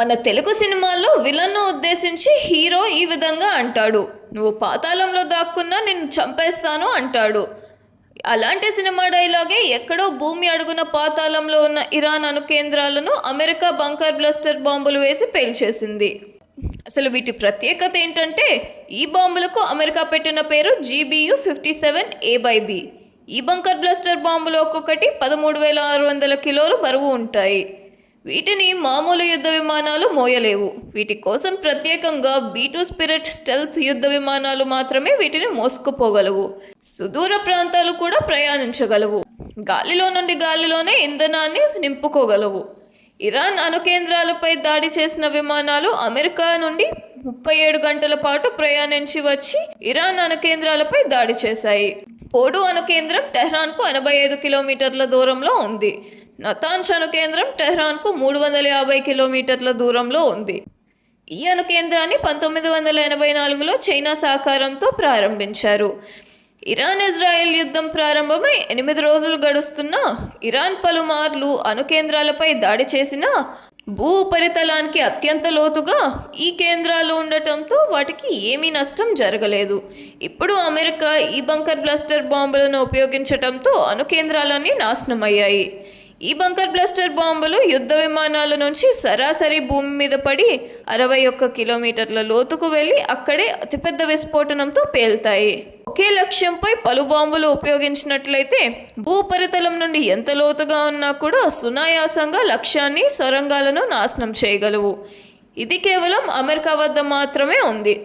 మన తెలుగు సినిమాల్లో విలన్ను ఉద్దేశించి హీరో ఈ విధంగా అంటాడు. నువ్వు పాతాళంలో దాక్కున్నా నిన్ను చంపేస్తాను అంటాడు. అలాంటి సినిమా డైలాగే ఎక్కడో భూమి అడుగున పాతాళంలో ఉన్న ఇరాన్ అణు కేంద్రాలను అమెరికా బంకర్ బ్లస్టర్ బాంబులు వేసి పేల్చేసింది. అసలు వీటి ప్రత్యేకత ఏంటంటే ఈ బాంబులకు అమెరికా పెట్టిన పేరు GBU fifty seven A by B ఈ బంకర్ బ్లస్టర్ బాంబులు ఒక్కొక్కటి పదమూడు వేల ఆరు వందల కిలోలు బరువు ఉంటాయి. వీటిని మామూలు యుద్ధ విమానాలు మోయలేవు. వీటి కోసం ప్రత్యేకంగా బీ టూ స్పిరిట్ స్టెల్త్ యుద్ధ విమానాలు మాత్రమే వీటిని మోసుకుపోగలవు. సుదూర ప్రాంతాలు కూడా ప్రయాణించగలవు. గాలిలో నుండి గాలిలోనే ఇంధనాన్ని నింపుకోగలవు. ఇరాన్ అణుకేంద్రాలపై దాడి చేసిన విమానాలు అమెరికా నుండి ముప్పై ఏడు గంటల పాటు ప్రయాణించి వచ్చి ఇరాన్ అణుకేంద్రాలపై దాడి చేశాయి. పోడు అణు కేంద్రం టెహ్రాన్కు ఎనభై ఐదు కిలోమీటర్ల దూరంలో ఉంది. నతాన్స్ అణు కేంద్రం టెహ్రాన్కు మూడు వందల యాభై కిలోమీటర్ల దూరంలో ఉంది. ఈ అణు కేంద్రాన్ని పంతొమ్మిది వందల ఎనభై నాలుగులో చైనా సహకారంతో ప్రారంభించారు. ఇరాన్ ఇజ్రాయెల్ యుద్ధం ప్రారంభమై ఎనిమిది రోజులు గడుస్తున్నా ఇరాన్ పలుమార్లు అణు కేంద్రాలపై దాడి చేసినా భూ ఉపరితలానికి అత్యంత లోతుగా ఈ కేంద్రాలు ఉండటంతో వాటికి ఏమీ నష్టం జరగలేదు. ఇప్పుడు అమెరికా ఈ బంకర్ బ్లాస్టర్ బాంబులను ఉపయోగించటంతో అణు కేంద్రాలన్నీ నాశనమయ్యాయి. ఈ బంకర్ బ్లాస్టర్ బాంబులు యుద్ధ విమానాల నుంచి సరాసరి భూమి మీద పడి అరవై ఒక్క కిలోమీటర్ల లోతుకు వెళ్ళి అక్కడే అతిపెద్ద విస్ఫోటనంతో పేల్తాయి. ఒకే లక్ష్యంపై పలు బాంబులు ఉపయోగించినట్లయితే భూపరితలం నుండి ఎంత లోతుగా ఉన్నా కూడా సునాయాసంగా లక్ష్యాన్ని సొరంగాలను నాశనం చేయగలవు. ఇది కేవలం అమెరికా వద్ద మాత్రమే ఉంది.